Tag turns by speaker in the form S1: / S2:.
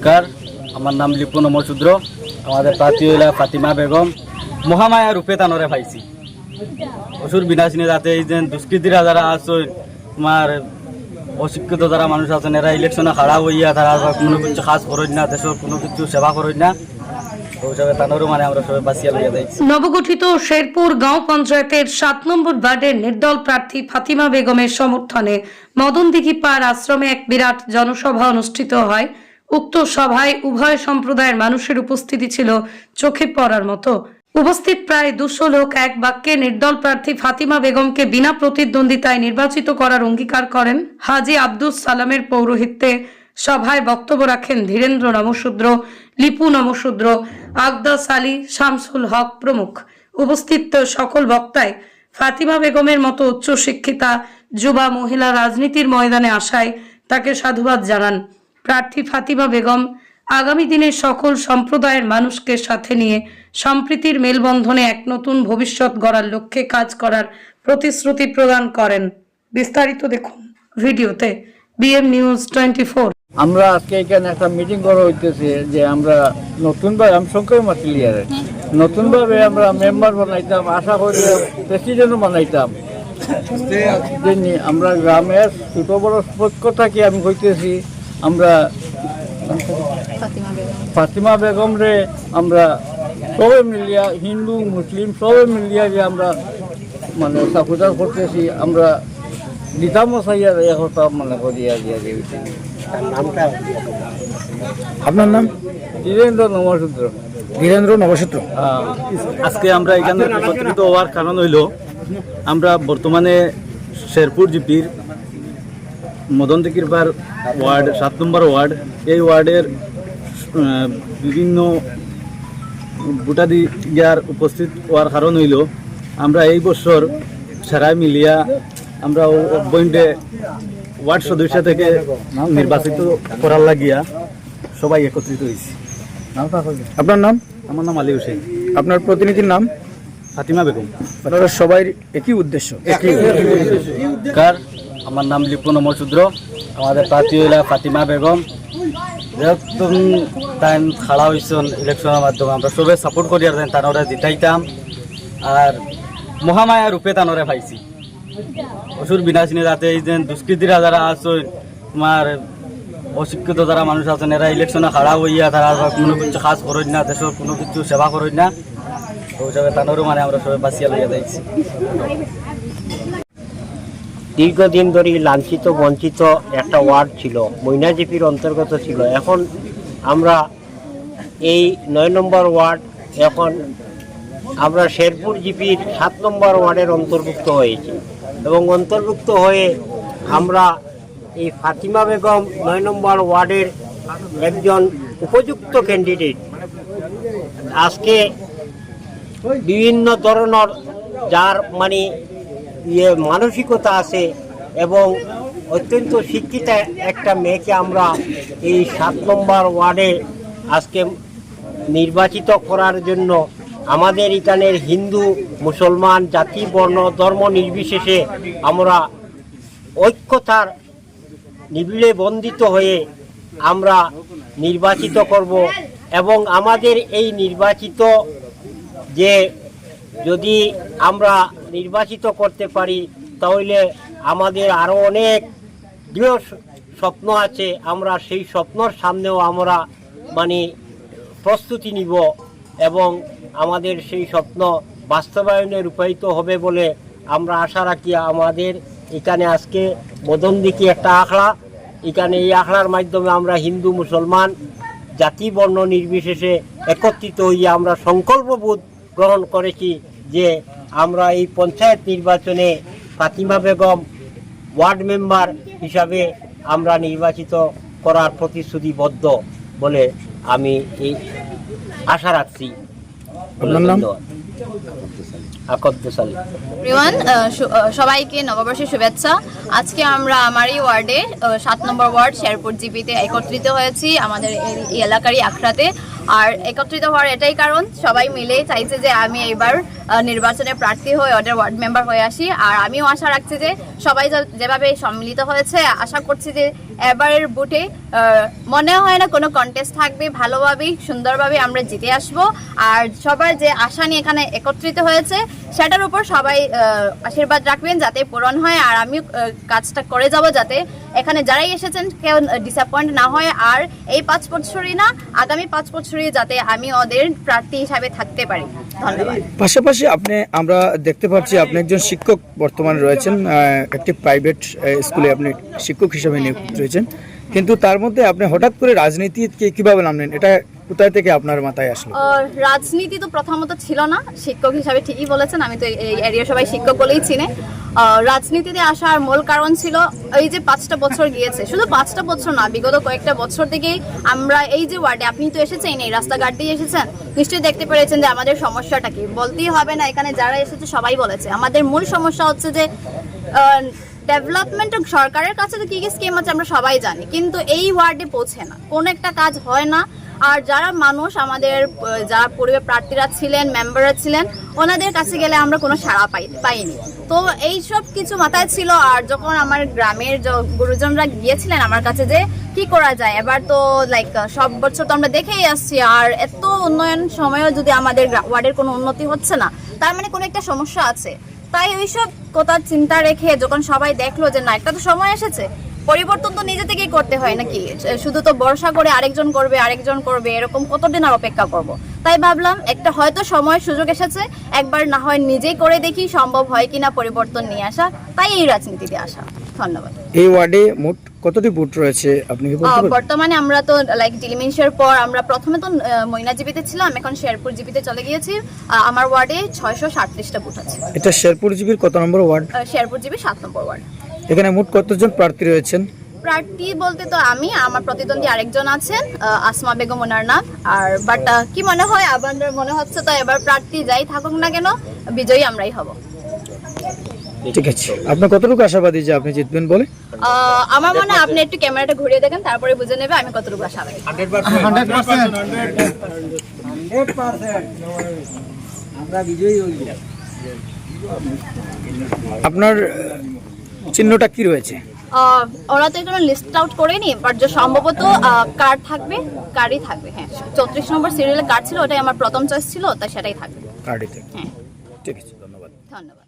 S1: নমস্কার। আমার নাম লিপুন মসুদ্র আমাদের প্রার্থী হইলা ফাতিমা বেগম। মহামায়া রূপে তানরে পাইছি অসুর বিনাশিনী যাতে এই যে দুষ্কৃতীরা যারা আছে, তোমার অশিক্ষিত যারা মানুষ আছেন, এরা ইলেকশনে খাড়া হইয়া তারা কোনো কিছু কাজ করেন না, দেশের কোনো কিছু সেবা করেন না। মানে
S2: নবগঠিত শেরপুর গাঁও পঞ্চায়েতের সাত নম্বর ওয়ার্ডের নির্দল প্রার্থী ফাতিমা বেগমের সমর্থনে মদনদিঘি পাড় আশ্রমে এক বিরাট জনসভা অনুষ্ঠিত হয়। উক্ত সভায় উভয় সম্প্রদায়ের মানুষের উপস্থিতি ছিল চোখে পড়ার মতো। উপস্থিত প্রায় দুশো লোক এক বাক্যে নির্দল প্রার্থী ফাতিমা বেগমকে বিনা প্রতিদ্বন্দ্বিতায় নির্বাচিত করার অঙ্গীকার করেন। হাজি আব্দুস সালামের পৌরোহিত্যে সভায় বক্তব্য রাখেন ধীরেন্দ্র নমশূদ্র, লিপু নমশূদ্র, আকদাস আলী, শামসুল হক প্রমুখ। উপস্থিত সকল বক্তায় ফাতিমা বেগমের মতো উচ্চশিক্ষিতা, যুবা মহিলা রাজনীতির ময়দানে আসায় তাকে সাধুবাদ জানান। প্রার্থী ফাতিমা বেগম আগামী দিনে সকল সম্প্রদায়ের মানুষকে সাথে নিয়ে সম্প্রীতির মেলবন্ধনে এক নতুন ভবিষ্যৎ গড়ার লক্ষ্যে কাজ করার প্রতিশ্রুতি প্রদান করেন। বিস্তারিত দেখুন ভিডিওতে বিএম নিউজ টোয়েন্টি ফোর।
S3: আমরা আজকে এখানে একটা মিটিং করা হইতেছে যে আমরা নতুনভাবে আমি শঙ্কর মাতিলিয়ারে নতুনভাবে আমরা মেম্বার বানাইতাম আশা করি প্রেসিডেন্টও বানাইতাম। আমরা গ্রামের ছোট বড় পক্ষ থেকে আমি কইতেছি আমরা ফাতিমা বেগম। রে আমরা সবে মিলিয়া হিন্দু মুসলিম সবে মিলিয়া যে আমরা মানে সাকুদার করতেছি আমরা সাইয়ার একটা মানে করিয়া দিয়া দিয়েছি
S4: আপনার? নাম?
S3: ধীরেন্দ্র নমসূত্র।
S4: বীরেন্দ্র নবসূত্র
S1: আজকে আমরা এখানে একত্রিত হওয়ার কারণ হইল আমরা বর্তমানে শেরপুর জিপির মদন দিকিরপার ওয়ার্ড সাত নম্বর ওয়ার্ড এই ওয়ার্ডের বিভিন্ন ভোটাধিকার উপস্থিত হওয়ার কারণ হইল আমরা এই বছর সারাই মিলিয়া আমরা পয়েন্টে ওয়ার্ড সদস্য থেকে নির্বাচিত করার লাগিয়া সবাই একত্রিত হয়েছি
S4: আপনার নাম?
S1: আমার নাম আলী হোসেন
S4: আপনার প্রতিনিধির নাম?
S1: ফাতিমা বেগম।
S4: আপনারা সবাই একই উদ্দেশ্য? একই
S1: কার? আমার নাম লিপুন মসুদ্র। আমাদের প্রার্থী হইলা ফাতিমা বেগম। যেহেতু তাই খাড়া হয়েছেন ইলেকশনের মাধ্যমে, আমরা সবে সাপোর্ট করি আর তানরে জিতাইতাম। আর মহামায়া রূপে তানরে পাইছি। অসুর বিনাশিনী যাতে এই যে দুষ্কৃতীরা যারা আছে, তোমার অশিক্ষিত যারা মানুষ আছেন এরা ইলেকশনে খাড়া হইয়া তারা কোনো কিছু কাজ করেন না, দেশের কোনো কিছু সেবা করেন না। ওই হিসাবে তানরও মানে আমরা সবাই বাঁচিয়া লইয়া যাইছি।
S5: দীর্ঘদিন ধরে লাঞ্ছিত, বঞ্চিত একটা ওয়ার্ড ছিল, মৈনাজিপির অন্তর্গত ছিল। এখন আমরা এই নয় নম্বর ওয়ার্ড, এখন আমরা শেরপুর জিপির সাত নম্বর ওয়ার্ডের অন্তর্ভুক্ত হয়েছি। এবং অন্তর্ভুক্ত হয়ে আমরা এই ফাতিমা বেগম নয় নম্বর ওয়ার্ডের একজন উপযুক্ত ক্যান্ডিডেট আজকে বিভিন্ন ধরনের যার মানে ইয়ে মানসিকতা আছে এবং অত্যন্ত শিক্ষিত একটা মেয়েকে আমরা এই সাত নম্বর ওয়ার্ডে আজকে নির্বাচিত করার জন্য আমাদের এখানের হিন্দু, মুসলমান, জাতি, বর্ণ, ধর্ম নির্বিশেষে আমরা ঐক্যতার নিবিড়ে বন্দিত হয়ে আমরা নির্বাচিত করব এবং আমাদের এই নির্বাচিত যে যদি আমরা নির্বাচিত করতে পারি, তাহলে আমাদের আরও অনেক দৃঢ় স্বপ্ন আছে। আমরা সেই স্বপ্নর সামনেও আমরা মানে প্রস্তুতি নিব এবং আমাদের সেই স্বপ্ন বাস্তবায়নে রূপায়িত হবে বলে আমরা আশা রাখি। আমাদের এখানে আজকে মদনদিকি একটা আখড়া। এখানে এই আখড়ার মাধ্যমে আমরা হিন্দু, মুসলমান, জাতি, বর্ণ নির্বিশেষে একত্রিত হইয়া আমরা সংকল্পবোধ গ্রহণ করেছি যে আমরা এই পঞ্চায়েত নির্বাচনে ফাতিমা বেগম ওয়ার্ড মেম্বার হিসাবে আমরা নির্বাচিত করার প্রতিশ্রুতিবদ্ধ বলে আমি এই আশা রাখছি। আলী
S6: এভরিওয়ান সবাইকে নববর্ষের শুভেচ্ছা। আজকে আমরা আমারই ওয়ার্ডে সাত নম্বর ওয়ার্ড শেরপুর জিপিতে একত্রিত হয়েছি, আমাদের এই- এই এলাকারই আখড়াতে। আর একত্রিত হওয়ার এটাই কারণ, সবাই মিলে চাইছে যে আমি এবার নির্বাচনে প্রার্থী হয়ে ওদের ওয়ার্ড মেম্বার হয়ে আসি। আর আমিও আশা রাখছি যে সবাই যেভাবে সম্মিলিত হয়েছে, আশা করছি যে এবারের বুটে মনে হয় না কোনো কন্টেস্ট থাকবে, ভালোভাবেই, সুন্দরভাবে আমরা জিতে আসব। আর সবার যে আশা নিয়ে এখানে একত্রিত হয়েছে, সেটার উপর সবাই আশীর্বাদ রাখবেন যাতে পূরণ হয়। আর আমি কাজটা করে যাব যাতে এখানে যারাই এসেছেন কেউ ডিসঅ্যাপয়েন্ট না হয়। আর এই পাঁচ বছরই না, আগামী পাঁচ বছরই যাতে আমি ওদের প্রার্থী হিসাবে থাকতে পারি।
S4: পাশাপাশি আপনি, আমরা দেখতে পাচ্ছি আপনি একজন শিক্ষক বর্তমানে রয়েছেন একটি প্রাইভেট স্কুলে আপনি শিক্ষক হিসেবে নিয়োগ রয়েছেন কিন্তু তার মধ্যে আপনি হঠাৎ করে রাজনীতিকে কীভাবে নামলেন? এটা কোথায় থেকে আপনার মাথায় আসলো?
S6: রাজনীতি তো প্রথমত ছিল না। শিক্ষক হিসাবে ঠিকই বলেছেন, আমি তো এই- এরিয়া সবাই শিক্ষক বলেই চিনে রাজনীতিতে আসার মূল কারণ ছিল এই যে পাঁচটা বছর গিয়েছে। শুধু পাঁচটা বছর না, বিগত কয়েকটা বছর থেকেই আমরা এই যে ওয়ার্ডে আপনি তো এসেছেন, এই রাস্তাঘাট দিয়ে এসেছেন, নিশ্চয়ই দেখতে পেরেছেন যে আমাদের সমস্যাটা কি? বলতেই হবে না, এখানে যারা এসেছে সবাই বলেছে। আমাদের মূল সমস্যা হচ্ছে যে ডেভেলপমেন্ট সরকারের কাছে তো কি কি স্কিম আছে আমরা সবাই জানি, কিন্তু এই ওয়ার্ডে পৌঁছে না। কোন একটা কাজ হয় না। আর যারা মানুষ, আমাদের যারা পরিবার প্রার্থীরা ছিলেন মেম্বাররা ছিলেন, ওনাদের কাছে গেলে আমরা কোনো সাড়া পাই, পাইনি। তো এই সব কিছু মাথায় ছিল, আর যখন আমার গ্রামের গুরুজনরা গিয়েছিলেন আমার কাছে যে, কি করা যায়? এবার তো লাইক সব বছর তো আমরা দেখেই আসছি, আর এত উন্নয়ন সময়ও যদি আমাদের ওয়ার্ডের কোনো উন্নতি হচ্ছে না, তার মানে কোনো একটা সমস্যা আছে। তাই ওইসব কথা চিন্তা রেখে যখন সবাই দেখল যে না, একটা তো সময় এসেছে, পরিবর্তন তো নিজে থেকেই করতে হয় নাকি? শুধু তো বর্ষা করে আরেকজন করবে আরেকজন করবে, এরকম কতদিন আর অপেক্ষা করব? তাই ভাবলাম একটা হয়তো সময় সুযোগ এসেছে, একবার না হয় নিজেই করে দেখি সম্ভব হয় কিনা পরিবর্তন নিয়ে আসা। তাই এই রাজনীতিতে আসা। ধন্যবাদ।
S4: এই ওয়ার্ডে মোট কতটি বুথ রয়েছে? আপনি কি বলতে পারবেন?
S6: বর্তমানে আমরা তো লাইক ডিলিমিনসের পর আমরা প্রথমে তো আহ, ময়না ছিলাম এখন শেরপুর জীবিতে চলে গিয়েছি। আমার ওয়ার্ডে ছয়শো সাতত্রিশটা বুথ আছে।
S4: এটা শেরপুর জিবির কত নম্বর ওয়ার্ড?
S6: শেরপুর জীবী সাত নম্বর ওয়ার্ড।
S4: এখানে মোট কতজন প্রার্থী রয়েছেন?
S6: প্রার্থী বলতে তো আমি আমার প্রতিদ্বন্দ্বী আরেকজন আছেন আসমা বেগম ওনার নাম। আর বাট কি মনে হয় আপনাদের মনে হচ্ছে তো এবার প্রার্থী যাই থাকুক না কেন বিজয়ী আমরাই হব।
S4: ঠিক আছে। আপনার কতটুকু আশাবাদী যে আপনি জিতবেন বলে?
S6: আমার মনে হয় আপনি একটু ক্যামেরাটা ঘুরিয়ে দেখেন তারপরে বুঝে নেবে আমি কতটুকু আশাবাদী।
S4: আপনার চিহ্নটা কি রয়েছে?
S6: ওরা তো এখানে লিস্ট আউট করেনি বাট যে সম্ভবত কার্ড থাকবে কার্ডই থাকবে হ্যাঁ। চৌত্রিশ নম্বর সিরিয়ালের কার্ড ছিল ওটাই আমার প্রথম চয়েস ছিল তাই সেটাই থাকবে।
S4: কার্ডিতে
S6: হ্যাঁ।
S4: ঠিক আছে ধন্যবাদ।
S6: ধন্যবাদ।